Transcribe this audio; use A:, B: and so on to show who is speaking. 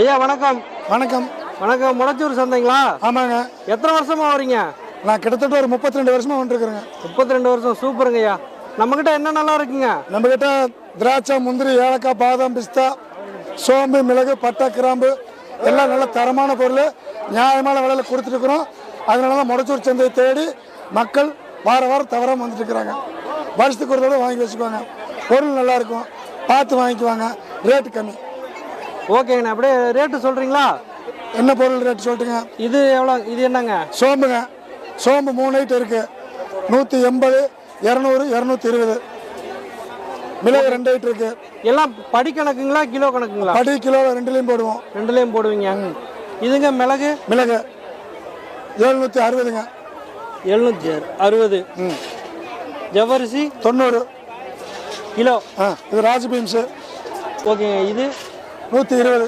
A: ஐயா வணக்கம்.
B: வணக்கம்.
A: வணக்கம். முடச்சூர் சந்தைங்களா?
B: ஆமாங்க.
A: எத்தனை வருஷமா வரீங்க?
B: நான் கிட்டத்தட்ட ஒரு முப்பத்தி ரெண்டு வருஷமா வந்துருக்குறேங்க.
A: முப்பத்தி ரெண்டு வருஷம். சூப்பருங்க ஐயா. நம்மக்கிட்ட என்ன நல்லா இருக்குங்க?
B: நம்மக்கிட்ட திராட்சை முந்திரி ஏலக்காய் பாதாம் பிஸ்தா சோம்பு மிளகு பட்டை கிராம்பு எல்லாம் நல்ல தரமான பொருள். நியாயமான விலையில் கொடுத்துருக்குறோம் அதனால தான் முடச்சூர் சந்தையை தேடி மக்கள் வார வாரம் தவறாமல் வந்துட்டு இருக்கிறாங்க வருஷத்துக்கு ஒரு தடவை வாங்கி வச்சுக்குவாங்க பொருள் நல்லா இருக்கும். பார்த்து வாங்கிக்குவாங்க. ரேட்டு கம்மி.
A: ஓகேங்கண்ணா அப்படியே ரேட்டு சொல்கிறீங்களா
B: என்ன பொருள் ரேட் சொல்லிட்டுங்க
A: இது எவ்வளோ இது என்னங்க?
B: சோம்புங்க. சோம்பு மூணு ஐட்டம் இருக்கு. நூற்றி எண்பது இரநூறு இரநூத்தி இருபது. மிளகு ரெண்டு ஐட்டம் இருக்கு.
A: எல்லாம் படி கணக்குங்களா கிலோ கணக்குங்களா?
B: படி கிலோ ரெண்டுலேயும் போடுவோம்.
A: ரெண்டுலேயும் போடுவீங்க. இதுங்க மிளகு?
B: மிளகு. எழுநூற்றி அறுபதுங்க.
A: எழுநூற்றி அறுபது.
B: ம்.
A: ஜவ்வரிசி?
B: தொண்ணூறு.
A: கிலோ?
B: ஆ இது ராஜ் பீன்ஸு
A: ஓகேங்க இது?
B: நூற்றி இருபது